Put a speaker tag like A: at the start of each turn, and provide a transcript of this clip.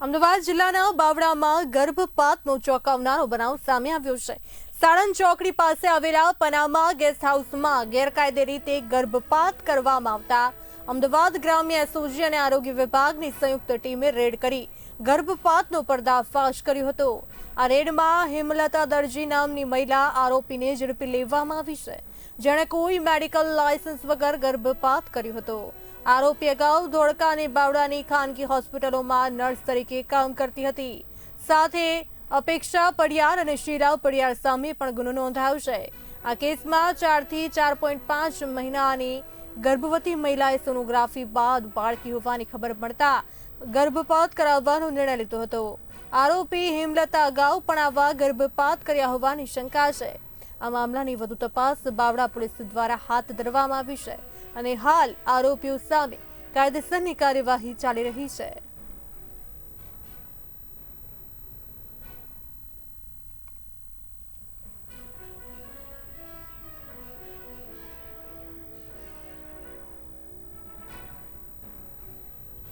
A: અમદાવાદ જિલ્લાના બાવડામાં ગર્ભપાતનો ચોંકાવનારો બનાવ સામે આવ્યો છે. સાણંદ ચોકડી પાસે આવેલા પનામા ગેસ્ટ હાઉસમાં ગેરકાયદે રીતે ગર્ભપાત કરવામાં આવતા અમદાવાદ ગ્રામ્ય એસઓજી અને આરોગ્ય વિભાગની સંયુક્ત ટીમે રેડ કરી ગર્ભપાતનો પર્દાફાશ કર્યો હતો. આ રેડમાં હેમલતા દરજી નામની મહિલા આરોપીને ઝડપી લેવામાં આવી છે, જેણે કોઈ મેડિકલ લાયસન્સ વગર ગર્ભપાત કર્યો હતો. આરોપી અગાઉ ધોળકા અને બાવડાની ખાનગી હોસ્પિટલોમાં નર્સ તરીકે કામ કરતી હતી. સાથે અપેક્ષા પડિયાર અને શીરાવ પડિયાર સામે પણ ગુનો નોંધાયો છે. આ કેસમાં ચારથી ચાર પોઈન્ટ પાંચ મહિનાની ગર્ભવતી મહિલાએ સોનોગ્રાફી બાદ બાળકી હોવાની ખબર મળતા ગર્ભપાત કરાવવાનો નિર્ણય લીધો હતો. આરોપી હેમલતા અગાઉ પણ આવા ગર્ભપાત કર્યા હોવાની શંકા છે. આ મામલાની વધુ તપાસ બાવડા પોલીસ દ્વારા હાથ ધરવામાં આવી છે અને હાલ આરોપીઓ સામે કાયદેસરની કાર્યવાહી ચાલી રહી છે.